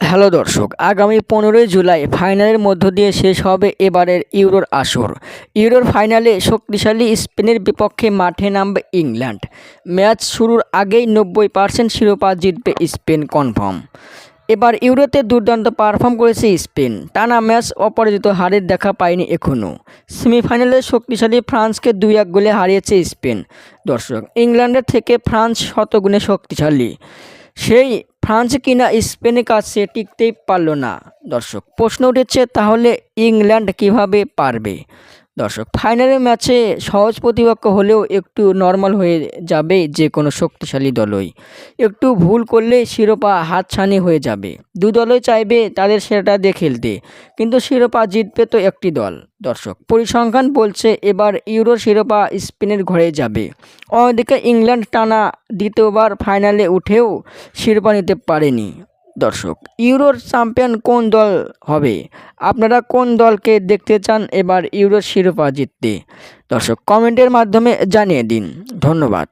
Hello দর্শক, আগামী পনেরোই জুলাই ফাইনালের মধ্য দিয়ে শেষ হবে এবারের ইউরোর আসর। ইউরোর ফাইনালে শক্তিশালী স্পেনের বিপক্ষে মাঠে নামবে ইংল্যান্ড। ম্যাচ শুরুর আগেই নব্বই পার্সেন্ট শিরোপা জিতবে স্পেন কনফার্ম। এবার ইউরোতে দুর্দান্ত পারফর্ম করেছে স্পেন। টানা ম্যাচ অপরাজিত হারের দেখা পায়নি এখনও সেমিফাইনালে শক্তিশালী ফ্রান্সকে দুই এক গোলে হারিয়েছে স্পেন। দর্শক, ইংল্যান্ডের থেকে ফ্রান্স শতগুণে শক্তিশালী। সেই ফ্রান্স কিনা স্পেনের কাছে টিকতেই পারল না। দর্শক প্রশ্ন উঠেছে তাহলে ইংল্যান্ড কীভাবে পারবে? দর্শক ফাইনালের ম্যাচে সহজ প্রতিপক্ষ হলেও একটু নর্মাল হয়ে যাবে যে কোনো শক্তিশালী দলই। একটু ভুল করলে শিরোপা হাতছানি হয়ে যাবে। দু দলই চাইবে তাদের সেটা দিয়ে খেলতে, কিন্তু শিরোপা জিতবে তো একটি দল। দর্শক, পরিসংখ্যান বলছে এবার ইউরো শিরোপা স্পেনের ঘরে যাবে। অন্যদিকে ইংল্যান্ড টানা দ্বিতীয়বার ফাইনালে উঠেও শিরোপা নিতে পারেনি। দর্শক, ইউরোর চ্যাম্পিয়ন কোন দল হবে? আপনারা কোন দলকে দেখতে চান? এবার ইউরোর শিরোপা জিততে। দর্শক, কমেন্টের মাধ্যমে জানিয়ে দিন। ধন্যবাদ।